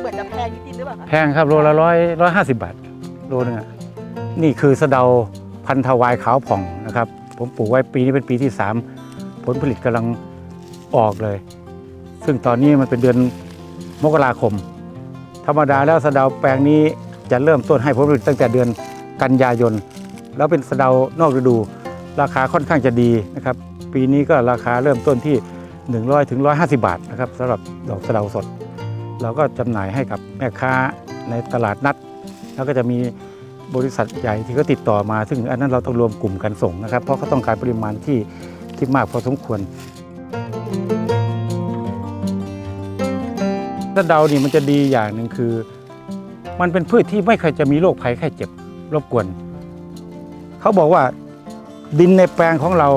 เหมือนจะแพงนิดๆหรือเปล่าคะแพงครับโลละร้อยร้อยห้าสิบบาทโลนึงอะนี่คือสะเดาพันธวายขาวผ่องนะครับ ผมปลูกไว้ปีนี้เป็นปีที่สามผลผลิตกำลังออกเลย ซึ่งตอนนี้มันเป็นเดือนมกราคม ธรรมดาแล้วสะเดาแปลงนี้จะเริ่มต้นให้ผลผลิตตั้งแต่เดือนกันยายน แล้วเป็นสะเดานอกฤดู ราคาค่อนข้างจะดีนะครับ ปีนี้ก็ราคาเริ่มต้นที่ 100ถึง150 บาทนะครับสำหรับดอกสะเดาสด เราก็จำหน่ายให้กับแม่ค้าในตลาดนัด แล้วก็จะมีบริษัทใหญ่ที่เขาติดต่อมา ซึ่งอันนั้นเราต้องรวมกลุ่มกันส่งนะครับ เพราะเขาต้องการปริมาณที่ที่มากพอสมควรสะเดานี่มันจะดีอย่างหนึ่งคือ มันเป็นพืชที่ไม่เคยจะมีโรคภัยไข้เจ็บรบกวน เขาบอกว่าดินในแปลงของเรา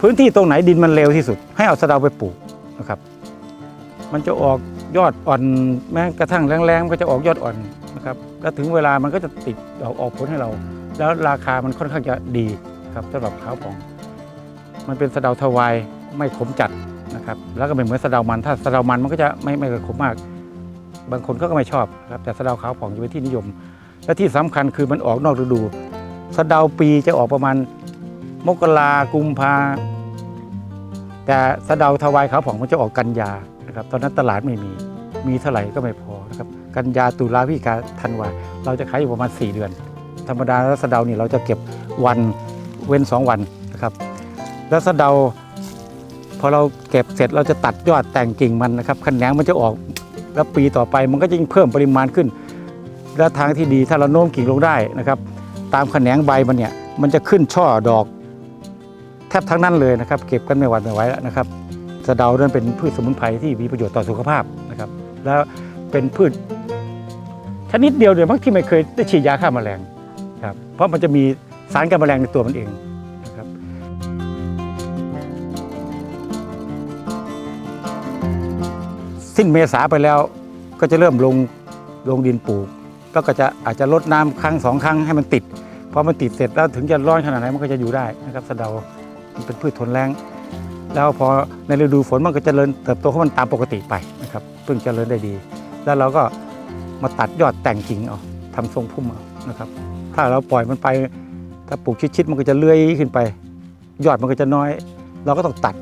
พื้นที่ตรงไหนดินมันเลวที่สุด ให้เอาสะเดาไปปลูกนะครับ มันจะออก ยอดอ่อนแม้กระทั่งแรงๆมันก็จะออกยอดอ่อนนะครับแล้วถึงเวลามันก็จะติดดอกออกผลให้เรา แล้วราคามันค่อนข้างจะดีครับสำหรับขาวผ่อง มันเป็นสะเดาทวายไม่ขมจัดนะครับแล้วก็ไม่เหมือนสะเดามันถ้าสะเดามันมันก็จะไม่ไม่ขมมาก บางคนก็ไม่ชอบครับแต่สะเดาขาวผ่องจะเป็นที่นิยม และที่สำคัญคือมันออกนอกฤดูสะเดาปีจะออกประมาณมกรากุมภาแต่สะเดาทวายขาวผ่องมันจะออกกันยา นะครับ ตอนนั้นตลาดไม่มี มีเท่าไหร่ก็ไม่พอนะครับ กันยาตุลาพฤศจิกาธันวา เราจะขายอยู่ประมาณ 4 เดือน ธรรมดาแล้วสะเดานี่เราจะเก็บวันเว้น 2 วันนะครับ แล้วสะเดาพอเราเก็บเสร็จเราจะตัดยอดแต่งกิ่งมันนะครับขนแหนงมันจะออกแล้วปีต่อไปมันก็ยิ่งเพิ่มปริมาณขึ้น และทางที่ดีถ้าเราโน้มกิ่งลงได้นะครับ ตามแขนงใบมันเนี่ยมันจะขึ้นช่อดอก แทบทั้งนั้นเลยนะครับ เก็บกันไม่หวัดไม่ไหวแล้วนะครับ สะเดานั้นเป็นพืชสมุนไพรที่มีประโยชน์ต่อสุขภาพนะครับ แล้วเป็นพืชชนิดเดียวเดียวมั้งที่ไม่เคยได้ฉีดยาฆ่าแมลงครับเพราะมันจะมีสารกันแมลงในตัวมันเองนะครับสิ้นเมษาไปแล้วก็จะเริ่มลงลงดินปลูก แล้วก็จะอาจจะลดน้ำครั้งสองครั้งให้มันติดพอมันติดเสร็จแล้วถึงจะร้อนขนาดไหนมันก็จะอยู่ได้นะครับสะเดามันเป็นพืชทนแรง แล้วพอในฤดูฝนมันก็จเจริญเติบโตของมันตามปกติไปนะครับเพิ่งเจริญได้ดี แล้วเราก็มาตัดยอดแต่งกิ่งเอาทำทรงพุ่มเอานะครับ ถ้าเราปล่อยมันไปถ้าปลูกชิดๆมันก็จะเลื้อยขึ้นไป ยอดมันก็จะน้อย เราก็ต้องตัด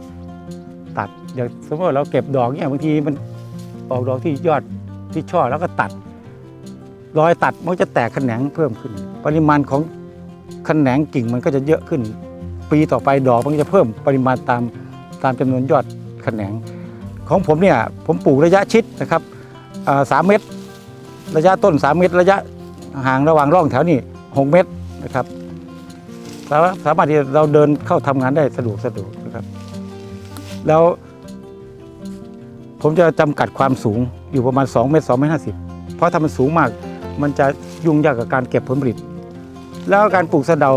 ตัดอย่างสมมติว่าเราเก็บดอกเนี่ยบางทีมันออกดอกที่ยอดที่ช่อแล้วก็ตัดรอยตัดมันจะแตกแขนงเพิ่มขึ้น ปริมาณของแขนงกิ่งมันก็จะเยอะขึ้น ปีต่อไปดอกมันจะเพิ่มปริมาณตาม ตามจำนวนยอดแขนง ของผมเนี่ยผมปลูกระยะชิดนะครับสามเมตร ระยะต้น 3 เมตร ระยะห่างระหว่างร่องแถวนี้6เมตรนะครับสาสามารถที่เราเดินเข้าทำงานได้สะดวกสะดวกนะครับ แล้ว ผมจะจำกัดความสูงอยู่ประมาณ 2 เมตร2เมตร50เพราะถ้ามันสูงมาก มันจะยุ่งยากกับการเก็บผลผลิต แล้วการปลูกสะเดา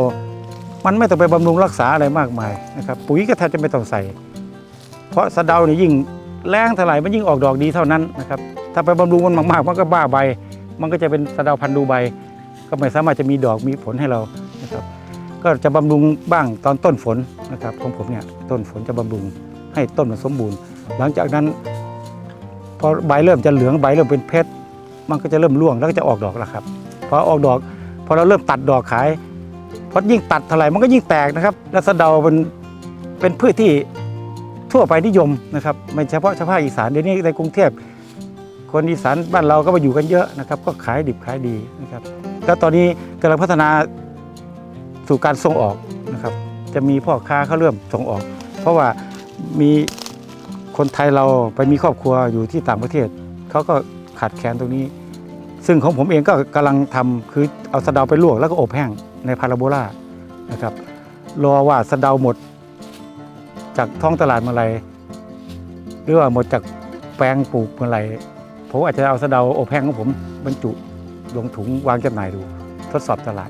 มันไม่ต้องไปบำรุงรักษาอะไรมากมายนะครับ ปุ๋ยก็แทบจะไม่ต้องใส่ ราะสะเดาเนี่ยยิ่งแรงเท่าไหร่มันยิ่งออกดอกดีเท่านั้นนะครับถ้าไปบำรุงมันมากๆมันก็บ้าใบ มันก็จะเป็นสะเดาพันธุ์ดูใบ ก็ไม่สามารถจะมีดอกมีผลให้เรานะครับก็จะบำรุงบ้างตอนต้นฝนนะครับของผมเนี่ยต้นฝนจะบำรุงให้ต้นมันสมบูรณ์ หลังจากนั้นพอใบเริ่มจะเหลืองใบเริ่มเป็นเพชรมันก็จะเริ่มร่วงแล้วก็จะออกดอกแล้วครับพอออกดอกพอเราเริ่มตัดดอกขายเพราะยิ่งตัดเท่าไหร่มันก็ยิ่งแตกนะครับ และสะเดาเป็นเป็นพืชที่ ทั่วไปนิยมนะครับไม่เฉพาะเฉพาะอีสานเดี๋ยวนี้ในกรุงเทพคนอีสานบ้านเราก็มาอยู่กันเยอะนะครับก็ขายดิบขายดีนะครับแล้วตอนนี้กำลังพัฒนาสู่การส่งออกนะครับจะมีพ่อค้าเขาเริ่มส่งออก เพราะว่ามีคนไทยเราไปมีครอบครัวอยู่ที่ต่างประเทศเขาก็ขาดแคลนตรงนี้ ซึ่งของผมเองก็กำลังทำคือเอาสะเดาไปลวกแล้วก็อบแห้งในพาราโบลานะครับรอว่าสะเดาหมด จากท้องตลาดเมื่อไหรหรือว่าหมดจากแปลงปลูกเมื่อไหรผมอาจจะเอาสะเดาอบแห้งของผมบรรจุลงถุงวางจำหน่ายดู ทดสอบตลาด